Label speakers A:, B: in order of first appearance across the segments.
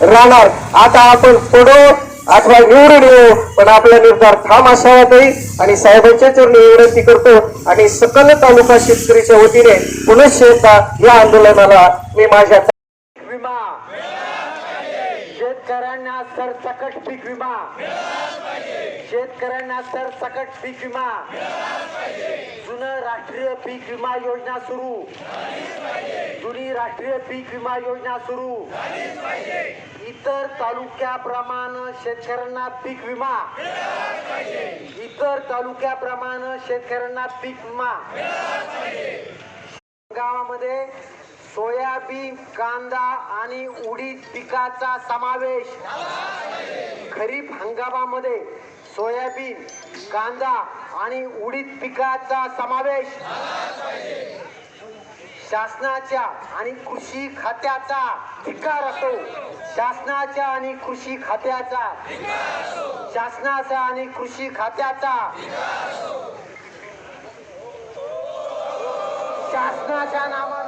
A: राहणार. आता आपण पडो अथवा निवडून येऊ पण आपला निर्धार ठाम असावा तरी आणि साहेबांच्या चरणी विनंती करतो आणि सकल तालुका शेतकरीच्या वतीने पुनश्च या आंदोलनाला मी माझ्या
B: विमा. शेतकऱ्यांना सरसकट पीक विमा. शेतकऱ्यांना सरसकट पीक विमा. जुनं राष्ट्रीय पीक विमा योजना सुरू. जुनी राष्ट्रीय पीक विमा योजना सुरू. इतर तालुक्याप्रमाणे शेतकऱ्यांना पीक विमा. इतर तालुक्याप्रमाणे शेतकऱ्यांना पीक विमा. गावामध्ये सोयाबीन कांदा आणि उडीद पिकाचा समावेश. खरीप हंगामामध्ये सोयाबीन कांदा आणि उडीद पिकाचा समावेश. शासनाच्या आणि कृषी खात्याचा धिक्कार असो. शासनाच्या आणि कृषी खात्याचा शासनाचा आणि कृषी खात्याचा शासनाच्या नावानं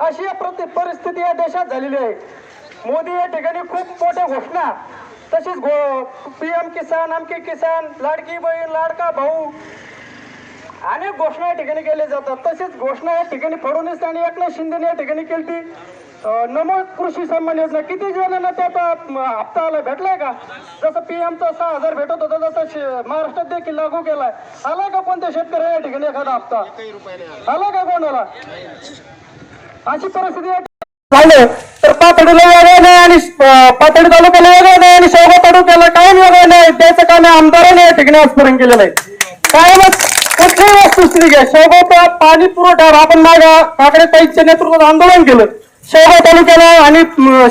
B: अशी या प्रति परिस्थिती या देशात झालेली आहे. मोदी या ठिकाणी खूप मोठ्या घोषणा. तशीच घो पी एम किसान आमके किसान लाडकी बहीण लाडका भाऊ. अनेक घोषणा या ठिकाणी केल्या जातात. तसेच घोषणा या ठिकाणी फडणवीस आणि एकनाथ शिंदे या ठिकाणी केली नमो कृषी सन्मान योजना. किती जणांना त्याचा हप्ता आला भेटलाय का? जसं पी एमचा सहा हजार भेटत होता तसं महाराष्ट्रात देखील लागू केलाय. आला का कोणत्या शेतकऱ्या या ठिकाणी एखादा हप्ता? आला का कोणाला? अशी परिस्थिती झालं. तर पातळीला वेगळं नाही आणि पातळी तालुक्याला वेगळं नाही आणि शेवगा तालुक्याला काय वेगळं नाही. त्याचं काम आमदाराने या ठिकाणी आजपर्यंत केलेलं आहे. कायमच कुठलीही वस्तुस्थिती घ्या. शेवगावचा पाणी पुरवठ्यावर आपण मागा काकडे ताईच्या नेतृत्वात आंदोलन केलं. शेवगाव तालुक्याला आणि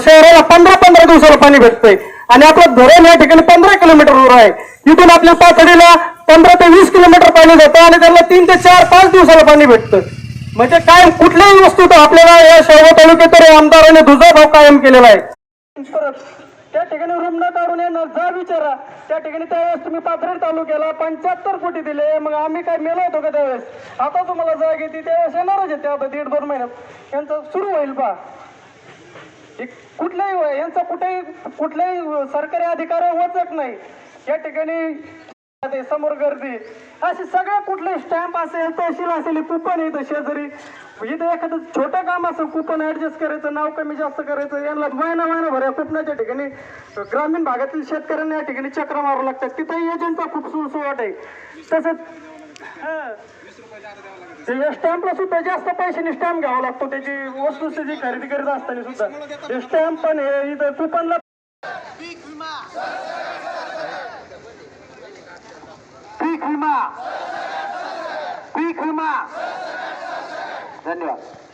B: शहराला पंधरा पंधरा दिवसाला पाणी भेटतंय. आणि आपलं धरण या ठिकाणी पंधरा किलोमीटरवर आहे. इथून आपल्या पातळीला पंधरा ते वीस किलोमीटर पाणी जातं आणि त्याला तीन ते चार पाच दिवसाला पाणी भेटतं. म्हणजे काय कुठल्याही वस्तू तर आपल्याला या शेवगाव तालुक्यात आमदाराने आमदाराने दुजाभाव कायम केलेला आहे. त्या ठिकाणी रूम न काढून येणार जा विचारा. त्या ठिकाणी त्यावेळेस तुम्ही पाथर्डी तालुक्याला पंच्याहत्तर कोटी दिले. मग आम्ही काय मेलो होतो का त्यावेळेस? आता तुम्हाला जाग येते त्यावेळेस येणारच येते आता दीड दोन महिन्यात. यांचं सुरू होईल पा कुठल्याही यांचा कुठेही कुठल्याही सरकारी अधिकार वचक नाही. या ठिकाणी समोर गर्दी. असे सगळे कुठले स्टॅम्प असेल तहसील असेल कुपन येतं शेजारी. इथं एखादं छोटं काम असेल कुपन ऍडजस्ट करायचं नाव कमी जास्त करायचं यांना महिना महिना भर या कुपनाच्या ठिकाणी ग्रामीण भागातील शेतकऱ्यांना या ठिकाणी चक्र मारू लागतात. तिथं एजंटचा खूप सुसुवाट आहे. तसंच ते स्टॅम्पला सुद्धा जास्त पैशाने स्टॅम्प घ्यावा लागतो. त्याची वस्तूची खरेदी करीत असताना सुद्धा. स्टॅम्प पण हे इथं कुपनला पीक विमा पीक विमा धन्यवाद.